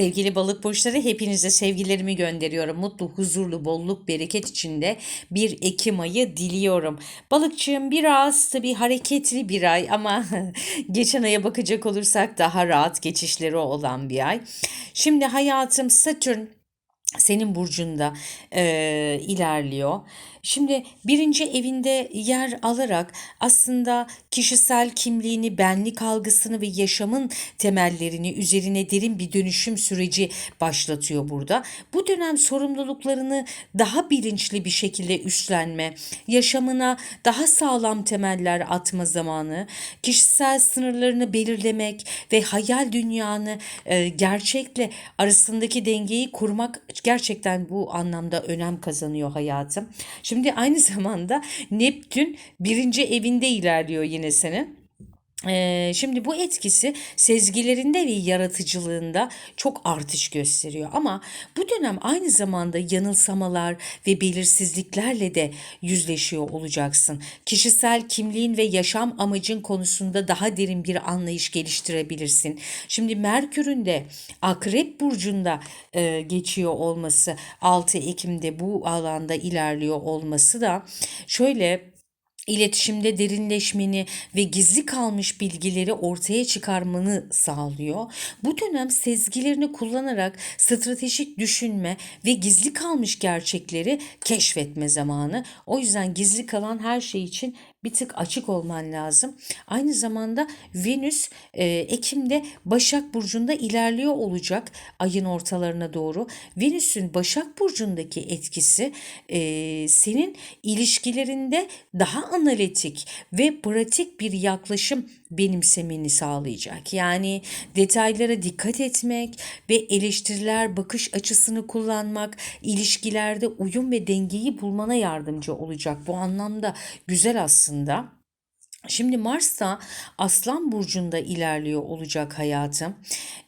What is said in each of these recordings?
Sevgili balık burçları hepinize sevgilerimi gönderiyorum. Mutlu, huzurlu, bolluk, bereket içinde bir Ekim ayı diliyorum. Balıkçığım biraz tabii hareketli bir ay ama geçen aya bakacak olursak daha rahat geçişleri olan bir ay. Şimdi hayatım Satürn senin burcunda e, ilerliyor. Şimdi birinci evinde yer alarak aslında kişisel kimliğini, benlik algısını ve yaşamın temellerini üzerine derin bir dönüşüm süreci başlatıyor burada. Bu dönem sorumluluklarını daha bilinçli bir şekilde üstlenme, yaşamına daha sağlam temeller atma zamanı, kişisel sınırlarını belirlemek ve hayal dünyanı e, gerçekle arasındaki dengeyi kurmak gerçekten bu anlamda önem kazanıyor hayatım. Şimdi aynı zamanda Neptün birinci evinde ilerliyor yine senin. Ee, şimdi bu etkisi sezgilerinde ve yaratıcılığında çok artış gösteriyor. Ama bu dönem aynı zamanda yanılsamalar ve belirsizliklerle de yüzleşiyor olacaksın. Kişisel kimliğin ve yaşam amacın konusunda daha derin bir anlayış geliştirebilirsin. Şimdi Merkür'ün de Akrep Burcu'nda e, geçiyor olması 6 Ekim'de bu alanda ilerliyor olması da şöyle iletişimde derinleşmeni ve gizli kalmış bilgileri ortaya çıkarmanı sağlıyor. Bu dönem sezgilerini kullanarak stratejik düşünme ve gizli kalmış gerçekleri keşfetme zamanı. O yüzden gizli kalan her şey için bir tık açık olman lazım. Aynı zamanda Venüs e, Ekim'de Başak Burcu'nda ilerliyor olacak ayın ortalarına doğru. Venüs'ün Başak Burcu'ndaki etkisi e, senin ilişkilerinde daha analitik ve pratik bir yaklaşım benimsemeni sağlayacak. Yani detaylara dikkat etmek ve eleştiriler bakış açısını kullanmak ilişkilerde uyum ve dengeyi bulmana yardımcı olacak. Bu anlamda güzel aslında aslında. Şimdi Mars da Aslan Burcu'nda ilerliyor olacak hayatım.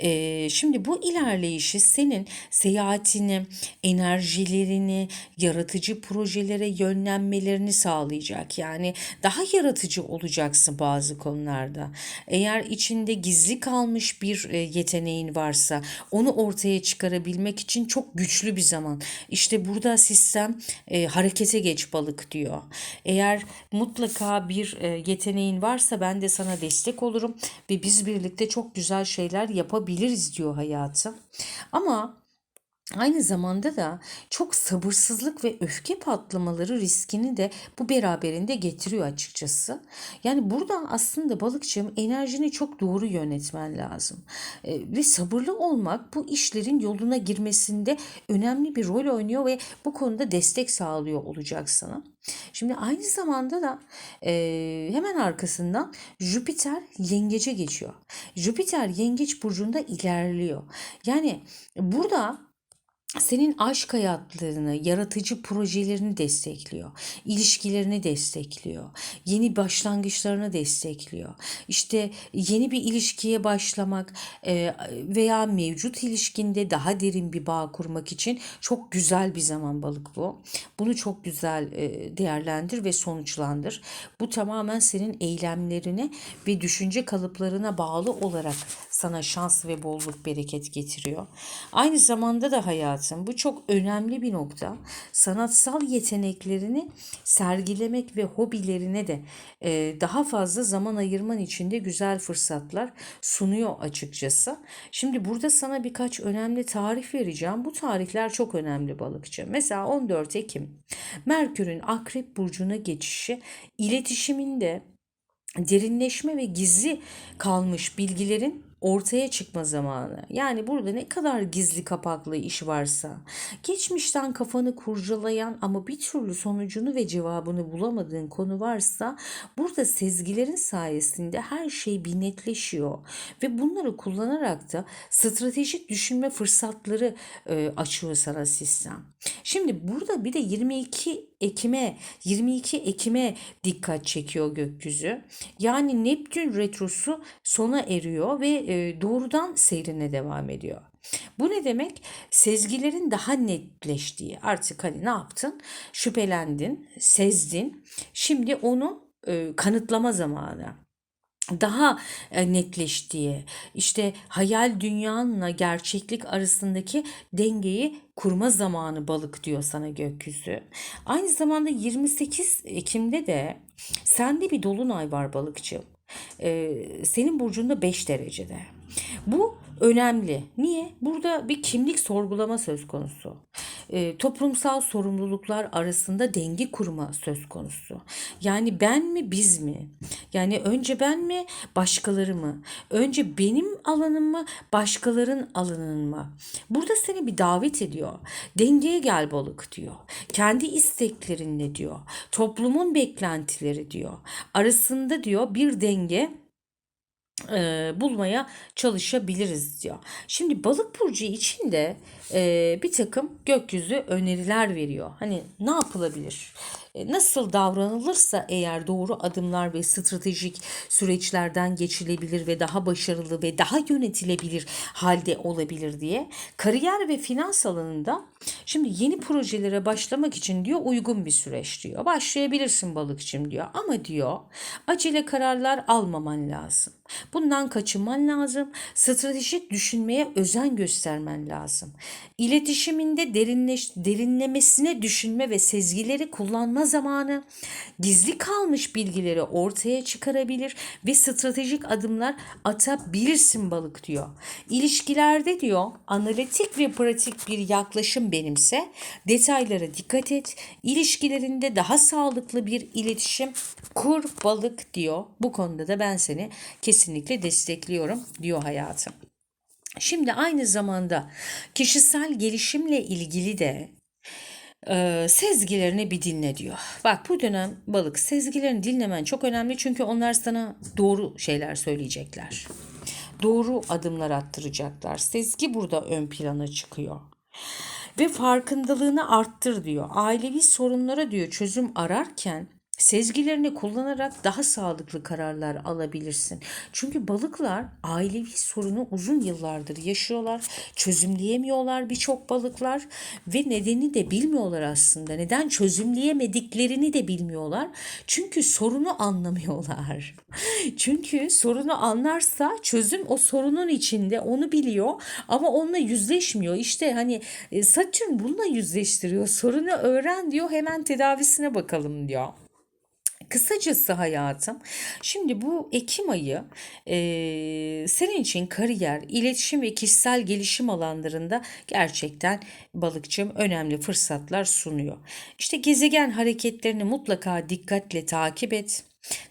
Ee, şimdi bu ilerleyişi senin seyahatini, enerjilerini, yaratıcı projelere yönlenmelerini sağlayacak. Yani daha yaratıcı olacaksın bazı konularda. Eğer içinde gizli kalmış bir e, yeteneğin varsa onu ortaya çıkarabilmek için çok güçlü bir zaman. İşte burada sistem e, harekete geç balık diyor. Eğer mutlaka bir e, yeteneğin yeteneğin varsa ben de sana destek olurum ve biz birlikte çok güzel şeyler yapabiliriz diyor hayatım. Ama Aynı zamanda da çok sabırsızlık ve öfke patlamaları riskini de bu beraberinde getiriyor açıkçası. Yani burada aslında balıkçım enerjini çok doğru yönetmen lazım. E, ve sabırlı olmak bu işlerin yoluna girmesinde önemli bir rol oynuyor ve bu konuda destek sağlıyor olacak sana. Şimdi aynı zamanda da e, hemen arkasından Jüpiter yengece geçiyor. Jüpiter yengeç burcunda ilerliyor. Yani burada senin aşk hayatlarını, yaratıcı projelerini destekliyor. ilişkilerini destekliyor. Yeni başlangıçlarını destekliyor. İşte yeni bir ilişkiye başlamak e, veya mevcut ilişkinde daha derin bir bağ kurmak için çok güzel bir zaman balık bu. Bunu çok güzel e, değerlendir ve sonuçlandır. Bu tamamen senin eylemlerine ve düşünce kalıplarına bağlı olarak sana şans ve bolluk bereket getiriyor. Aynı zamanda da hayatım bu çok önemli bir nokta. Sanatsal yeteneklerini sergilemek ve hobilerine de e, daha fazla zaman ayırman için de güzel fırsatlar sunuyor açıkçası. Şimdi burada sana birkaç önemli tarih vereceğim. Bu tarihler çok önemli balıkçı. Mesela 14 Ekim Merkür'ün Akrep burcuna geçişi iletişiminde derinleşme ve gizli kalmış bilgilerin ortaya çıkma zamanı. Yani burada ne kadar gizli kapaklı iş varsa, geçmişten kafanı kurcalayan ama bir türlü sonucunu ve cevabını bulamadığın konu varsa burada sezgilerin sayesinde her şey bir netleşiyor ve bunları kullanarak da stratejik düşünme fırsatları e, açıyor sana sistem. Şimdi burada bir de 22 Ekim'e 22 Ekim'e dikkat çekiyor gökyüzü. Yani Neptün retrosu sona eriyor ve e, doğrudan seyrine devam ediyor. Bu ne demek? Sezgilerin daha netleştiği. Artık hani ne yaptın? Şüphelendin, sezdin. Şimdi onu e, kanıtlama zamanı. daha e, netleştiği, işte hayal dünyanla gerçeklik arasındaki dengeyi kurma zamanı balık diyor sana gökyüzü. Aynı zamanda 28 Ekim'de de sende bir dolunay var balıkçı. Ee, senin burcunda 5 derecede. Bu önemli. Niye? Burada bir kimlik sorgulama söz konusu. Ee, toplumsal sorumluluklar arasında denge kurma söz konusu. Yani ben mi biz mi? Yani önce ben mi başkaları mı? Önce benim alanım mı başkaların alanın mı? Burada seni bir davet ediyor. Dengeye gel balık diyor. Kendi isteklerinle diyor. Toplumun beklentileri diyor. Arasında diyor bir denge e, bulmaya çalışabiliriz diyor. Şimdi balık burcu için de e, bir takım gökyüzü öneriler veriyor. Hani ne yapılabilir? E, nasıl davranılırsa eğer doğru adımlar ve stratejik süreçlerden geçilebilir ve daha başarılı ve daha yönetilebilir halde olabilir diye. Kariyer ve finans alanında şimdi yeni projelere başlamak için diyor uygun bir süreç diyor. Başlayabilirsin balıkçım diyor ama diyor acele kararlar almaman lazım. Bundan kaçınman lazım. Stratejik düşünmeye özen göstermen lazım. İletişiminde derinleş, derinlemesine düşünme ve sezgileri kullanma zamanı gizli kalmış bilgileri ortaya çıkarabilir ve stratejik adımlar atabilirsin balık diyor. İlişkilerde diyor analitik ve pratik bir yaklaşım benimse detaylara dikkat et. İlişkilerinde daha sağlıklı bir iletişim kur balık diyor. Bu konuda da ben seni kesinlikle destekliyorum diyor hayatım. Şimdi aynı zamanda kişisel gelişimle ilgili de e, sezgilerini bir dinle diyor. Bak bu dönem balık sezgilerini dinlemen çok önemli çünkü onlar sana doğru şeyler söyleyecekler. Doğru adımlar attıracaklar. Sezgi burada ön plana çıkıyor. Ve farkındalığını arttır diyor. Ailevi sorunlara diyor çözüm ararken Sezgilerini kullanarak daha sağlıklı kararlar alabilirsin. Çünkü balıklar ailevi sorunu uzun yıllardır yaşıyorlar. Çözümleyemiyorlar birçok balıklar ve nedeni de bilmiyorlar aslında. Neden çözümleyemediklerini de bilmiyorlar. Çünkü sorunu anlamıyorlar. Çünkü sorunu anlarsa çözüm o sorunun içinde onu biliyor ama onunla yüzleşmiyor. İşte hani e, Satürn bununla yüzleştiriyor. Sorunu öğren diyor hemen tedavisine bakalım diyor. Kısacası hayatım, şimdi bu Ekim ayı e, senin için kariyer, iletişim ve kişisel gelişim alanlarında gerçekten balıkçım önemli fırsatlar sunuyor. İşte gezegen hareketlerini mutlaka dikkatle takip et.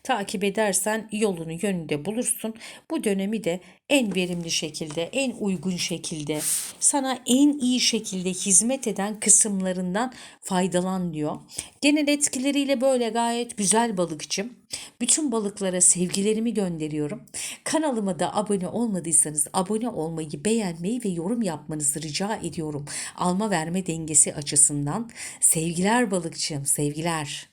Takip edersen yolunu yönünde bulursun. Bu dönemi de en verimli şekilde, en uygun şekilde, sana en iyi şekilde hizmet eden kısımlarından faydalan diyor. Genel etkileriyle böyle gayet güzel balıkçım. Bütün balıklara sevgilerimi gönderiyorum. Kanalıma da abone olmadıysanız abone olmayı, beğenmeyi ve yorum yapmanızı rica ediyorum. Alma verme dengesi açısından. Sevgiler balıkçım, sevgiler.